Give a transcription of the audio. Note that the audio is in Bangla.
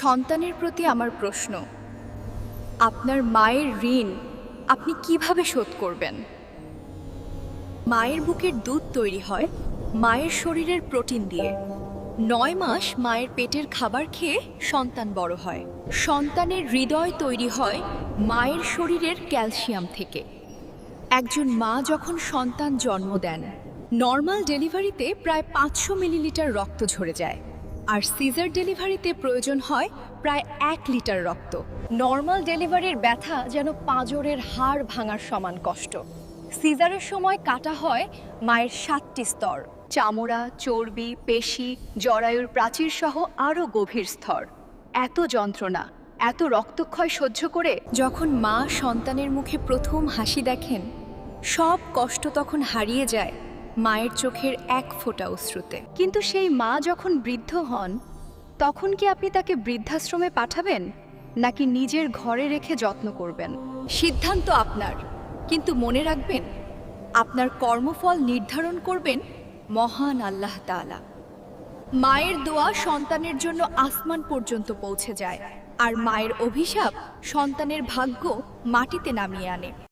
সন্তানের প্রতি আমার প্রশ্ন, আপনার মায়ের ঋণ আপনি কীভাবে শোধ করবেন? মায়ের বুকের দুধ তৈরি হয় মায়ের শরীরের প্রোটিন দিয়ে। নয় মাস মায়ের পেটের খাবার খেয়ে সন্তান বড় হয়। সন্তানের হৃদয় তৈরি হয় মায়ের শরীরের ক্যালসিয়াম থেকে। একজন মা যখন সন্তান জন্ম দেন, নর্মাল ডেলিভারিতে প্রায় পাঁচশো মিলিলিটার রক্ত ঝরে যায়। আর সিজার ডেলিভারিতে প্রয়োজন হয় প্রায় এক লিটার রক্ত। নর্মাল ডেলিভারির ব্যথা যেন পাঁজরের হাড় ভাঙার সমান কষ্ট। সিজারের সময় কাটা হয় মায়ের সাতটি স্তর। চামড়া, চর্বি, পেশি, জরায়ুর প্রাচীর সহ আরও গভীর স্তর। এত যন্ত্রণা, এত রক্তক্ষয় সহ্য করে যখন মা সন্তানের মুখে প্রথম হাসি দেখেন, সব কষ্ট তখন হারিয়ে যায়। মায়ের চোখের এক ফোঁটা অশ্রুতে। কিন্তু সেই মা যখন বৃদ্ধ হন, তখন কি আপনি তাকে বৃদ্ধাশ্রমে পাঠাবেন? নাকি নিজের ঘরে রেখে যত্ন করবেন? সিদ্ধান্ত আপনার। কিন্তু মনে রাখবেন, আপনার কর্মফল নির্ধারণ করবেন মহান আল্লাহ তাআলা। মায়ের দোয়া সন্তানের জন্য আসমান পর্যন্ত পৌঁছে যায়, আর মায়ের অভিশাপ সন্তানের ভাগ্য মাটিতে নামিয়ে আনে।